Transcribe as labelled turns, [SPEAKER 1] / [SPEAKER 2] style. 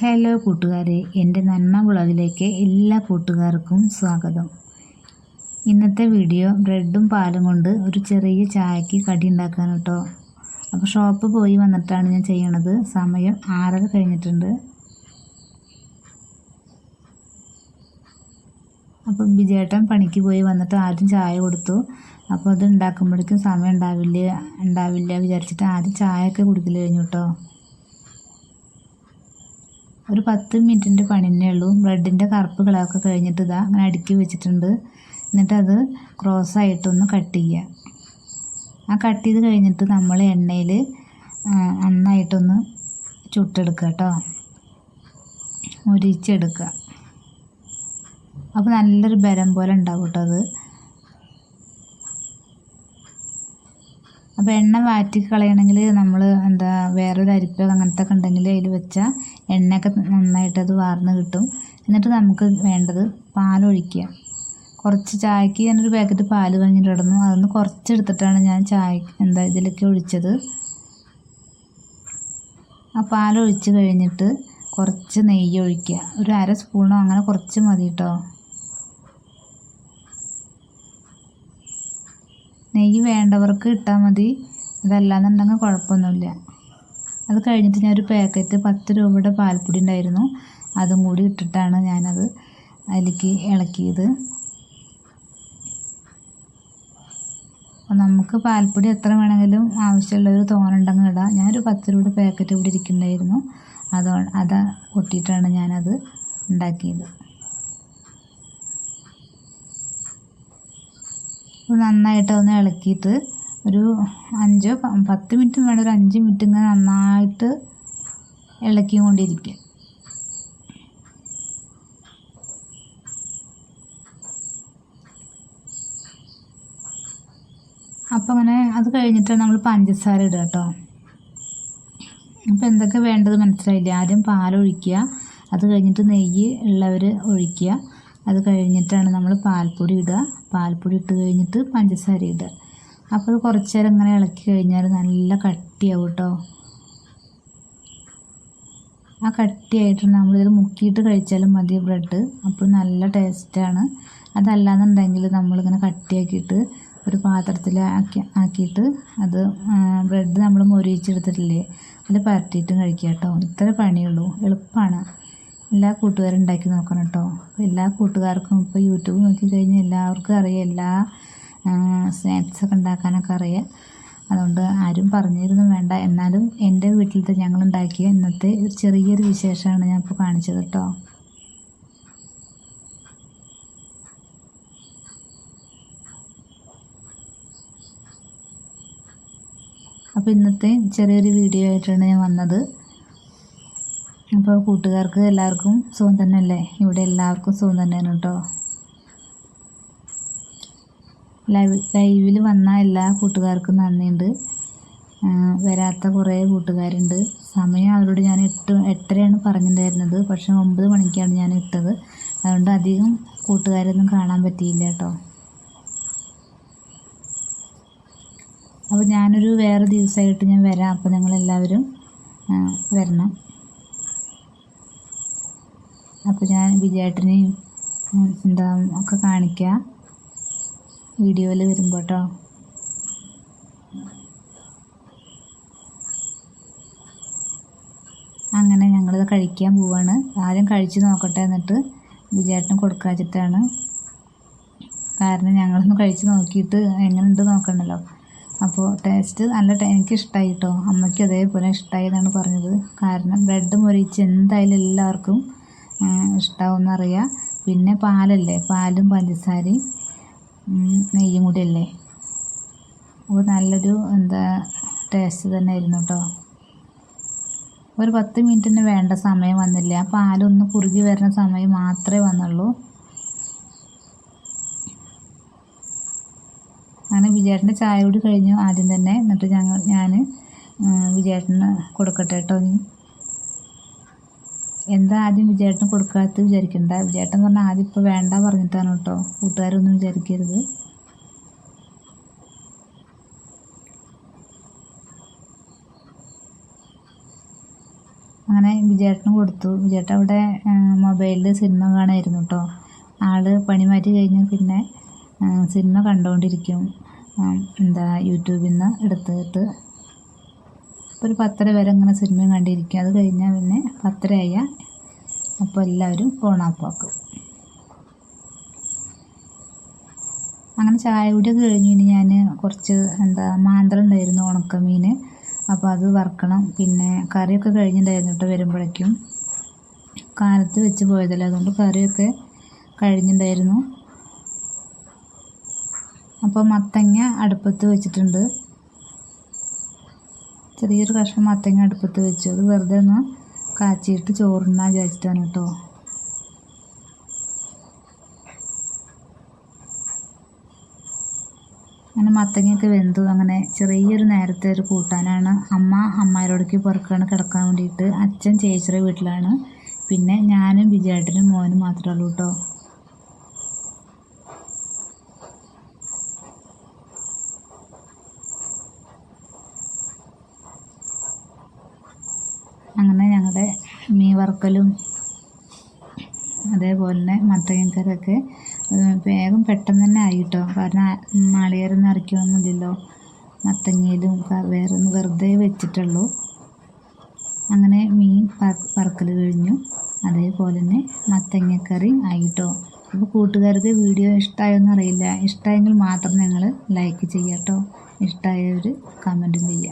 [SPEAKER 1] Hello കൂട്ടുകാരെ. എന്റെ നന്മ വ്ളോഗിലേക്ക് എല്ലാ കൂട്ടുകാർക്കും സ്വാഗതം. ഇന്നത്തെ വീഡിയോ ബ്രെഡും പാലും കൊണ്ട് ഒരു ചെറിയ ചായക്ക് കടി ഉണ്ടാക്കാൻ കേട്ടോ. അപ്പോൾ ഷോപ്പ് പോയി വന്നിട്ടാണ് ഞാൻ ചെയ്യണത്. സമയം ആറര കഴിഞ്ഞിട്ടുണ്ട്. അപ്പോൾ ബിജേട്ടൻ പണിക്ക് പോയി വന്നിട്ട് ആദ്യം ചായ കൊടുത്തു. അപ്പോൾ അത് ഉണ്ടാക്കുമ്പോഴേക്കും സമയം ഉണ്ടാവില്ല ഉണ്ടാവില്ല വിചാരിച്ചിട്ട് ആദ്യം ചായയൊക്കെ കുടിക്കൽ കഴിഞ്ഞു കേട്ടോ. ഒരു പത്ത് മിനിറ്റിന്റെ പണി തന്നെ ഉള്ളൂ. ബ്രെഡിന്റെ കറുപ്പ് കളറൊക്കെ കഴിഞ്ഞിട്ട് ഇതാ അങ്ങനെ അടുക്കി വെച്ചിട്ടുണ്ട്. എന്നിട്ട് അത് ക്രോസ് ആയിട്ടൊന്ന് കട്ട് ചെയ്യുക ആ കട്ട് ചെയ്ത് കഴിഞ്ഞിട്ട് നമ്മൾ എണ്ണയിൽ നന്നായിട്ടൊന്ന് ചുട്ടെടുക്കുക കേട്ടോ. മുരിച്ചെടുക്കുക. അപ്പോൾ നല്ലൊരു ബലം പോലെ ഉണ്ടാവും കേട്ടോ അത്. അപ്പോൾ എണ്ണ വാറ്റി കളയണമെങ്കിൽ നമ്മൾ എന്താ വേറൊരു അരിപ്പ അങ്ങനത്തെ ഒക്കെ ഉണ്ടെങ്കിൽ അതിൽ വെച്ചാൽ എണ്ണയൊക്കെ നന്നായിട്ട് അത് വാർന്ന് കിട്ടും. എന്നിട്ട് നമുക്ക് വേണ്ടത് പാലൊഴിക്കുക. കുറച്ച് ചായക്ക് ഞാനൊരു പാക്കറ്റ് പാൽ വാങ്ങിയിട്ട് ഇടുന്നു അതൊന്ന് കുറച്ചെടുത്തിട്ടാണ് ഞാൻ ചായ എന്താ ഇതിലൊക്കെ ഒഴിച്ചത്. ആ പാലൊഴിച്ച് കഴിഞ്ഞിട്ട് കുറച്ച് നെയ്യ് ഒഴിക്കുക. ഒരു അര സ്പൂണോ അങ്ങനെ കുറച്ച് മതി കേട്ടോ നെയ്യ് വേണ്ടവർക്ക് ഇട്ടാൽ മതി. അതല്ലാന്നുണ്ടെങ്കിൽ കുഴപ്പമൊന്നുമില്ല. അത് കഴിഞ്ഞിട്ട് ഞാൻ ഒരു പാക്കറ്റ് പത്ത് രൂപയുടെ പാൽപ്പൊടി ഉണ്ടായിരുന്നു. അതും കൂടി ഇട്ടിട്ടാണ് ഞാനത് അതിലേക്ക് ഇളക്കിയത്. നമുക്ക് പാൽപ്പൊടി എത്ര വേണമെങ്കിലും ആവശ്യമുള്ളൊരു തോനുണ്ടെങ്കിൽ ഇടാം. ഞാനൊരു പത്ത് രൂപയുടെ പാക്കറ്റ് കൂടി ഇരിക്കുന്നുണ്ടായിരുന്നു. അതോ അത് കൊട്ടിയിട്ടാണ് ഞാനത് ഉണ്ടാക്കിയത്. നന്നായിട്ട് ഒന്ന് ഇളക്കിയിട്ട് ഒരു അഞ്ചോ പത്ത് മിനിറ്റ് വേണം ഒരു അഞ്ച് മിനിറ്റ് ഇങ്ങനെ നന്നായിട്ട് ഇളക്കിക്കൊണ്ടിരിക്കുക അപ്പോൾ അങ്ങനെ അത് കഴിഞ്ഞിട്ട് നമ്മൾ പഞ്ചസാര ഇടുക കേട്ടോ. അപ്പോൾ എന്തൊക്കെ വേണ്ടത് മനസ്സിലായില്ലേ? ആദ്യം പാലൊഴിക്കുക അത് കഴിഞ്ഞിട്ട് നെയ്യ് ഉള്ളവർ ഒഴിക്കുക. അത് കഴിഞ്ഞിട്ടാണ് നമ്മൾ പാൽപ്പൊടി ഇടുക. പാൽപ്പൊടി ഇട്ട് കഴിഞ്ഞിട്ട് പഞ്ചസാര ഇടുക. അപ്പോൾ അത് കുറച്ച് നേരം ഇങ്ങനെ ഇളക്കി കഴിഞ്ഞാൽ നല്ല കട്ടിയാവും കേട്ടോ ആ കട്ടിയായിട്ട് നമ്മളിത് മുക്കിയിട്ട് കഴിച്ചാലും മതി ബ്രെഡ്. അപ്പോൾ നല്ല ടേസ്റ്റാണ്. അതല്ലാന്നുണ്ടെങ്കിൽ നമ്മളിങ്ങനെ കട്ടിയാക്കിയിട്ട് ഒരു പാത്രത്തിൽ ആക്കി ആക്കിയിട്ട് അത് ബ്രെഡ് നമ്മൾ മൊരിയിച്ചെടുത്തിട്ടില്ലേ? അതിൽ പരട്ടിയിട്ടും കഴിക്കാം കേട്ടോ ഇത്ര പണിയുള്ളൂ. എളുപ്പമാണ് എല്ലാ കൂട്ടുകാരും ഉണ്ടാക്കി നോക്കണം കേട്ടോ. എല്ലാ കൂട്ടുകാർക്കും ഇപ്പോൾ യൂട്യൂബ് നോക്കി കഴിഞ്ഞാൽ എല്ലാവർക്കും അറിയാം എല്ലാ സ്നാക്സൊക്കെ ഉണ്ടാക്കാനൊക്കെ അറിയാം. അതുകൊണ്ട് ആരും പറഞ്ഞിരുന്നു വേണ്ട. എന്നാലും എന്റെ വീട്ടിലത്തെ ഞങ്ങൾ ഉണ്ടാക്കിയ ഇന്നത്തെ ഒരു ചെറിയൊരു വിശേഷമാണ് ഞാൻ ഇപ്പോൾ കാണിച്ചത് കേട്ടോ. അപ്പോൾ ഇന്നത്തെ ചെറിയൊരു വീഡിയോ ആയിട്ടാണ് ഞാൻ വന്നത്. അപ്പോൾ കൂട്ടുകാർക്ക് എല്ലാവർക്കും സുഖം തന്നെയല്ലേ? ഇവിടെ എല്ലാവർക്കും സുഖം തന്നെയാണ് കേട്ടോ. ലൈവ് ലൈവിൽ വന്ന എല്ലാ കൂട്ടുകാർക്കും നന്ദിയുണ്ട്. വരാത്ത കുറേ കൂട്ടുകാരുണ്ട്. സമയം അവരോട് ഞാൻ എട്ട് എട്ടരയാണ് പറഞ്ഞിട്ടുണ്ടായിരുന്നത്. പക്ഷേ ഒമ്പത് മണിക്കാണ് ഞാൻ ഇട്ടത്. അതുകൊണ്ട് അധികം കൂട്ടുകാരൊന്നും കാണാൻ പറ്റിയില്ല കേട്ടോ. അപ്പോൾ ഞാനൊരു വേറെ ദിവസമായിട്ട് ഞാൻ വരാം. അപ്പോൾ നിങ്ങളെല്ലാവരും വരണം. അപ്പോൾ ഞാൻ വിജയേട്ടനെയും എന്താ ഒക്കെ കാണിക്കാം. വീഡിയോയിൽ വരുമ്പോൾ കേട്ടോ അങ്ങനെ ഞങ്ങളിത് കഴിക്കാൻ പോവാണ്. ആദ്യം കഴിച്ച് നോക്കട്ടെ എന്നിട്ട് വിജയേട്ടന് കൊടുക്കാച്ചിട്ടാണ്. കാരണം ഞങ്ങളൊന്ന് കഴിച്ച് നോക്കിയിട്ട് എങ്ങനെയുണ്ട് നോക്കണമല്ലോ അപ്പോൾ ടേസ്റ്റ് നല്ല എനിക്ക് ഇഷ്ടമായി കേട്ടോ അമ്മയ്ക്കും അതേപോലെ ഇഷ്ടമായി എന്നാണ് പറഞ്ഞത്. കാരണം ബ്രെഡ് മൊരിച്ച് എന്തായാലും എല്ലാവർക്കും ഇഷ്ടമാവുമെന്നറിയാം പിന്നെ പാലല്ലേ? പാലും പഞ്ചസാരയും നെയ്യും കൂടി അല്ലേ അപ്പോൾ നല്ലൊരു എന്താ ടേസ്റ്റ് തന്നെ ആയിരുന്നു കേട്ടോ ഒരു പത്ത് മിനിറ്റിന് വേണ്ട സമയം വന്നില്ല? ആ പാലൊന്ന് കുറുകി വരുന്ന സമയം മാത്രമേ വന്നുള്ളൂ. അങ്ങനെ വിജയേട്ടന്റെ ചായ കൂടി കഴിഞ്ഞു ആദ്യം തന്നെ. എന്നിട്ട് ഞങ്ങൾ ഞാൻ വിജയേട്ടന് കൊടുക്കട്ടെ കേട്ടോ നീ എന്താ ആദ്യം വിചേട്ടൻ കൊടുക്കാത്ത വിചാരിക്കണ്ട. വിജയേട്ടൻ പറഞ്ഞാൽ ആദ്യം ഇപ്പോൾ വേണ്ട പറഞ്ഞിട്ടാണ് കേട്ടോ. കൂട്ടുകാരൊന്നും വിചാരിക്കരുത്. അങ്ങനെ വിജയേട്ടന് കൊടുത്തു. വിജയേട്ടൻ അവിടെ മൊബൈലിൽ സിനിമ കാണായിരുന്നു കേട്ടോ. ആൾ പണി മാറ്റി കഴിഞ്ഞ് പിന്നെ സിനിമ കണ്ടുകൊണ്ടിരിക്കും എന്താ യൂട്യൂബിൽ നിന്ന് എടുത്തിട്ട് ഒരു പത്തര വരെ അങ്ങനെ സിനിമ കണ്ടിരിക്കും. അത് കഴിഞ്ഞാൽ പിന്നെ പത്തരയായ അപ്പോൾ എല്ലാവരും ഫോൺ ഓഫാക്കും അങ്ങനെ ചായ കൂടി കഴിഞ്ഞു. ഇനി ഞാൻ കുറച്ച് എന്താ മാന്തളം ഉണ്ടായിരുന്നു ഉണക്കമീൻ അപ്പോൾ അത് വറക്കണം. പിന്നെ കറിയൊക്കെ കഴിഞ്ഞിട്ടുണ്ടായിരുന്നു കേട്ടോ വരുമ്പോഴേക്കും. കാലത്ത് വെച്ച് പോയതല്ലേ. അതുകൊണ്ട് കറിയൊക്കെ കഴിഞ്ഞിട്ടുണ്ടായിരുന്നു. അപ്പോൾ മത്തങ്ങ അടുപ്പത്ത് വെച്ചിട്ടുണ്ട്. ചെറിയൊരു കഷ്ണം മത്തങ്ങ അടുപ്പത്ത് വെച്ചു. അത് വെറുതെ ഒന്ന് കാച്ചിയിട്ട് ചോറുണ്ണാൻ വിചാരിച്ചിട്ടാണ് കേട്ടോ. അങ്ങനെ മത്തങ്ങയൊക്കെ വെന്തു. അങ്ങനെ ചെറിയൊരു നേരത്തെ ഒരു കൂട്ടാനാണ്. അമ്മ അമ്മായിരോടേക്ക് പുറക്കാണ് കിടക്കാൻ വേണ്ടിയിട്ട്. അച്ഛൻ ചേച്ചിയുടെ വീട്ടിലാണ്. പിന്നെ ഞാനും വിജയേട്ടനും മോനും മാത്രമേ ഉള്ളൂ കേട്ടോ അങ്ങനെ ഞങ്ങളുടെ മീൻ വറുക്കലും അതേപോലെ തന്നെ മത്തങ്ങക്കറിയൊക്കെ വേഗം പെട്ടെന്ന് തന്നെ ആയി കേട്ടോ കാരണം നാളികേരം നിറയ്ക്കണമെന്നില്ലല്ലോ മത്തങ്ങയിലും വേറെ ഒന്ന് വെറുതെ വെച്ചിട്ടുള്ളൂ. അങ്ങനെ മീൻ വറുക്കൽ കഴിഞ്ഞു. അതേപോലെ തന്നെ മത്തങ്ങക്കറി ആയിട്ടോ. അപ്പോൾ കൂട്ടുകാർക്ക് വീഡിയോ ഇഷ്ടമായോന്ന് അറിയില്ല ഇഷ്ടമായെങ്കിൽ മാത്രം നിങ്ങൾ ലൈക്ക് ചെയ്യാം കേട്ടോ ഇഷ്ടമായവർ കമന്റും ചെയ്യുക